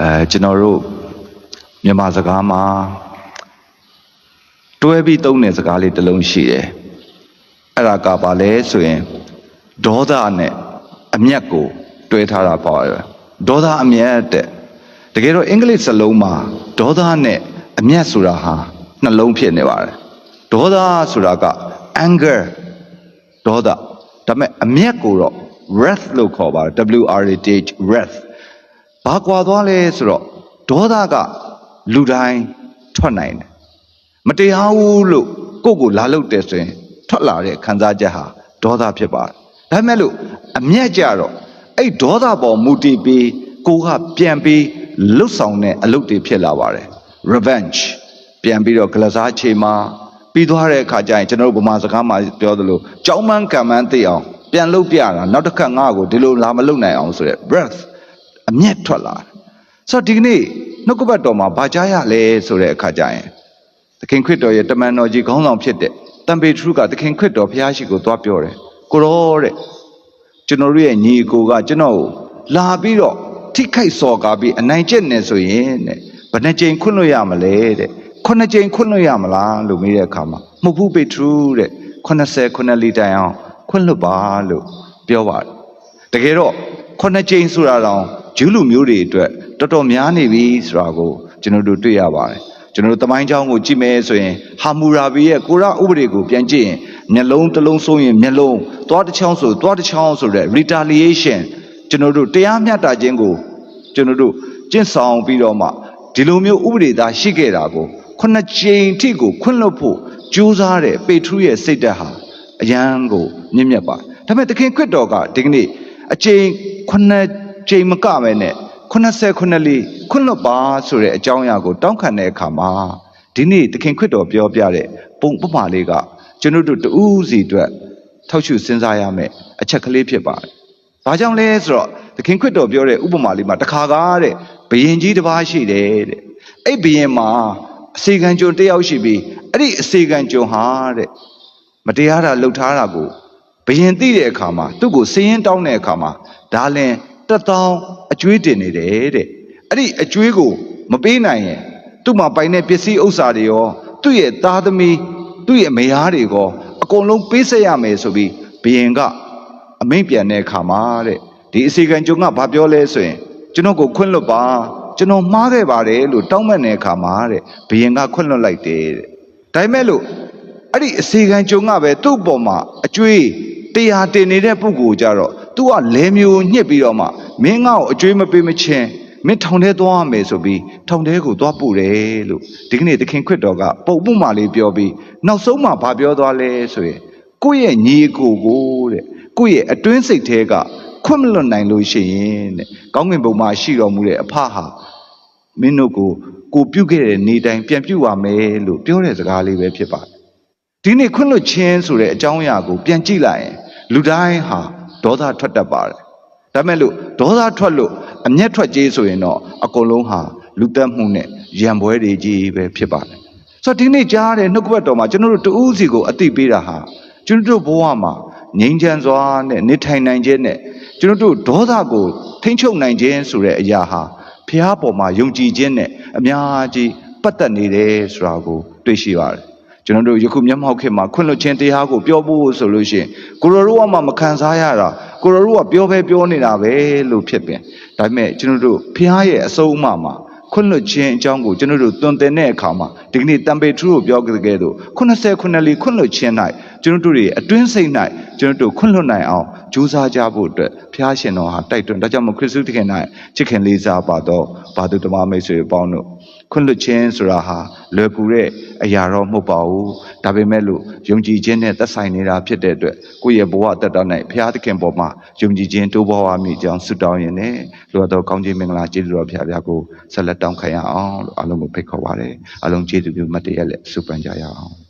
အဲကျွန်တော်တို့မြန်မာစကားမှာတွဲပြီးသုံးတဲ့စကားလေးတစ်လုံးရှိတယ်အဲ့ဒါကပါလဲဆိုရင်ဒေါသနဲ့အမျက်ကိုတွဲထားတာပေါ့ဒေါသအမျက်တဲ့တကယ်တော့အင်္ဂလိပ်စလုံးမှာဒေါသနဲ့အမျက်ဆိုတာဟာနှလုံးဖြစ်နေပါတယ်ဒေါသဆိုတာက anger ဒေါသဒါပေမဲ့အမျက်ကိုတော့ wrath လို့ခေါ်ပါတယ် W R A T H wrath ဘာကွာသွားလဲဆိုတော့ဒေါသကလူတိုင်းထွက်နိုင်တယ်မတရားဘူးလို့ကိုယ့်ကိုလာလုတယ်ဆိုရင်ထွက်လာတဲ့ခံစားချက်ဟာဒေါသဖြစ်ပါတယ်ဒါပေမဲ့လို့အမျက်ကြတော့အဲ့ဒေါသပေါ်မူတည်ပြီးကိုကပြန်ပြီးလှုပ်ဆောင်တဲ့အလုပ်တွေဖြစ်လာပါတယ် revenge ပြန်ပြီးတော့ဂလစားချေမှာပြီးသွားတဲ့အခါကျရင်ကျွန်တော်တို့ဗမာစကားမှာပြောသလိုကြောင်းမန်းကံမန်းသိအောင်ပြန်လုပ်ပြတာနောက်တစ်ခါငါ့ကိုဒီလိုလာမလုပ်နိုင်အောင်ဆိုရက် breath အမျက်ထွက်လာတယ်ဆိုတော့ဒီကနေ့နှုတ်ကပတ်တော်မှာဗာကြားရလဲဆိုတဲ့အခါကျရင်သခင်ခရစ်တော်ရဲ့တမန်တော်ကြီးခေါင်းဆောင်ဖြစ်တဲ့တန်ပေထရုကသခင်ခရစ်တော်ဘုရားရှိခိုးသွားပြောတယ်ကိုရောတဲ့ကျွန်တော်တို့ရဲ့ညီအကိုကကျွန်တော်ကိုလာပြီးတော့ထိခိုက်စော်ကားပြီးအနိုင်ကျင့်နေဆိုရင်တဲ့ဘယ်နှကြိမ်ခွင့်လို့ရမလဲတဲ့ခုနှစ်ကြိမ်ခွင့်လို့ရမလားလို့မေးတဲ့အခါမှာမဟုတ်ဘူးပေထရုတဲ့80ခုနှစ်လီတိုင်အောင်ခွင့်လွတ်ပါလို့ပြောပါတယ်တကယ်တော့ခုနှစ်ကြိမ်ဆိုတာတောင် ဂျူးလူမျိုးတွေအတွက်တော်တော်များနေပြီဆိုတာကိုကျွန်တော်တို့တွေ့ရပါတယ်ကျွန်တော်တို့တမိုင်းကြောင်းကိုကြည့်မယ်ဆိုရင်ဟာမူရာဘီရဲ့ကိုရာဥပဒေကိုပြန်ကြည့်ရင်မျက်လုံးတစ်လုံးဆိုးရင်မျက်လုံးသွားတစ်ချောင်းဆိုသွားတစ်ချောင်းဆိုတဲ့ retaliation ကျွန်တော်တို့တရားမျှတခြင်းကိုကျွန်တော်တို့ကျင့်ဆောင်ပြီးတော့မှဒီလိုမျိုးဥပဒေသားရှိခဲ့တာကိုခုနှစ်ချိန်ထိကိုခွင့်လွှတ်ဖို့ကြိုးစားတဲ့ပေထရုရဲ့စိတ်ဓာတ်ဟာအယံကိုမြင့်မြတ်ပါဒါပေမဲ့သခင်ခရစ်တော်ကဒီကနေ့အချိန်ခုနှစ် ကြိမ်မကမဲနဲ့80ခုနှစ်လေးခွင့်လွတ်ပါဆိုတဲ့အကြောင်းအရာကို တောင်းခံတဲ့အခါမှာဒီနေ့သခင်ခရစ်တော်ပြောပြတဲ့ပုံပမာလေးကကျွန်တော်တို့တူးစီအတွက်ထောက်ရှုစဉ်းစားရမယ်အချက်ကလေးဖြစ်ပါတယ်။ဘာကြောင့်လဲဆိုတော့သခင်ခရစ်တော်ပြောတဲ့ဥပမာလေးမှာတခါကားတဲ့ဘယင်ကြီးတစ်ပါးရှိတယ်တဲ့။အဲ့ဘယင်မှာအစီကံကြုံတစ်ယောက်ရှိပြီးအဲ့ဒီအစီကံကြုံဟာတဲ့မတရားတာလှုပ်ထားတာကိုဘယင်သိတဲ့အခါမှာသူ့ကိုစည်ရင်တောင်းတဲ့အခါမှာဒါလင် တက်တောင်းအကျွေးတင်နေတယ်တဲ့အဲ့ဒီအကျွေးကိုမပေးနိုင်ရင်သူ့မှာပိုင်တဲ့ပစ္စည်းဥစ္စာတွေရောသူ့ရဲ့သားသမီးသူ့ရဲ့မယားတွေရောအကုန်လုံးပေးဆက်ရမယ်ဆိုပြီးဘယင်ကအမိန့်ပြန်တဲ့အခါမှာတဲ့ဒီအစီကံကြုံကဘာပြောလဲဆိုရင်ကျွန်တော်ကိုခွင့်လွတ်ပါကျွန်တော်မှားခဲ့ပါတယ်လို့တောင်းပန်တဲ့အခါမှာတဲ့ဘယင်ကခွင့်လွတ်လိုက်တယ်တဲ့ဒါပေမဲ့လို့အဲ့ဒီအစီကံကြုံကပဲသူ့ပေါ်မှာအကျွေးတရားတင်နေတဲ့ပုဂ္ဂိုလ်ကြတော့ तू ကလဲမျိုးညှစ်ပြီးတော့မှမင်းငါ့ကိုအကျွေးမပေးမချင်းမင်းထောင်ထဲသွားရမယ်ဆိုပြီးထောင်ထဲကိုသွားပို့တယ်လို့ဒီကနေ့သခင်ခရစ်တော်ကပုံပုမာလေးပြောပြီးနောက်ဆုံးမှဘာပြောသွားလဲဆိုရင်ကိုယ့်ရဲ့ညီအကိုကိုတဲ့ကိုယ့်ရဲ့အတွင်းစိတ်ထဲကခွင့်မလွတ်နိုင်လို့ရှိရင်တဲ့ကောင်းကင်ဘုံမှာရှိတော်မူတဲ့အဖဟာမင်းတို့ကိုကိုပြုတ်ခဲ့တဲ့နေတိုင်းပြန်ပြုတ်ရမယ်လို့ပြောတဲ့စကားလေးပဲဖြစ်ပါတယ်ဒီနေ့ခွင့်လွတ်ခြင်းဆိုတဲ့အကြောင်းအရာကိုပြန်ကြည့်လိုက်ရင်လူတိုင်းဟာ ဒေါသထွက်တတ်ပါတယ်ဒါမဲ့လို့ဒေါသထွက်လို့အမျက်ထွက်ကြေးဆိုရင်တော့အကုန်လုံးဟာလူသက်မှုနဲ့ရံပွဲတွေကြီးပဲဖြစ်ပါတယ်ဆိုတော့ဒီနေ့ကြားတဲ့နှုတ်ကပတ်တော်မှာကျွန်တော်တို့တူးစီကိုအသိပေးတာဟာကျွန်တော်တို့ဘဝမှာငြိမ်းချမ်းစွာနဲ့နေထိုင်နိုင်ခြင်းနဲ့ကျွန်တော်တို့ဒေါသကိုထိန်းချုပ်နိုင်ခြင်းဆိုတဲ့အရာဟာဖះပေါ်မှာယုံကြည်ခြင်းနဲ့အများကြီးပတ်သက်နေတယ်ဆိုတာကိုတွေ့ရှိပါတယ် ကျွန်တော်တို့ယခုမျက်မှောက်ခေတ်မှာခွင့်လွှတ်ခြင်းတရားကိုပြောဖို့ဆိုလို့ရှိရင်ကိုရိုတို့ကမှမခံစားရတာကိုရိုတို့ကပြောပဲပြောနေတာပဲလို့ဖြစ်ပင်ဒါပေမဲ့ကျွန်တော်တို့ဖះရဲ့အဆုံးအမမှာ ခွင့်လွှတ်ခြင်းအကြောင်းကိုကျွန်တော်တို့သွန်သင်တဲ့အခါမှာဒီကနေ့တံပေထူးကိုပြောကြတဲ့သို့80ခုနှစ်လီခွင့်လွှတ်ခြင်း၌ကျွန်တော်တို့ရဲ့အတွင်းစိတ်၌ကျွန်တော်တို့ခွင့်လွှတ်နိုင်အောင်ကြိုးစားကြဖို့အတွက်ဖះရှင်တော်ဟာတိုက်တွန်းဒါကြောင့်မို့ခရစ်တုသခင်၌ချစ်ခင်လေးစားပါတော့ဘာသူတမမိတ်ဆွေပေါင်းတို့ခွင့်လွှတ်ခြင်းဆိုတာဟာလွယ်ကူတဲ့အရာတော့မဟုတ်ပါဘူး ဒါပေမဲ့လို့ယုံကြည်ခြင်းနဲ့သက်ဆိုင်နေတာဖြစ်တဲ့အတွက်ကိုယ့်ရဲ့ဘဝအသက်တာ၌ဘုရားသခင်ပေါ်မှာယုံကြည်ခြင်းတိုးပွားပါမိကြောင်းဆုတောင်းရင်လည်းလိုအပ်သောကောင်းချီးမင်္ဂလာကျေးဇူးတော်ဘုရားဗျာကိုဆက်လက်တောင်းခံရအောင်လို့အားလုံးကိုဖိတ်ခေါ်ပါရစေအားလုံးကျေးဇူးပြုမတ်တရလက်ဆုပန်ကြရအောင်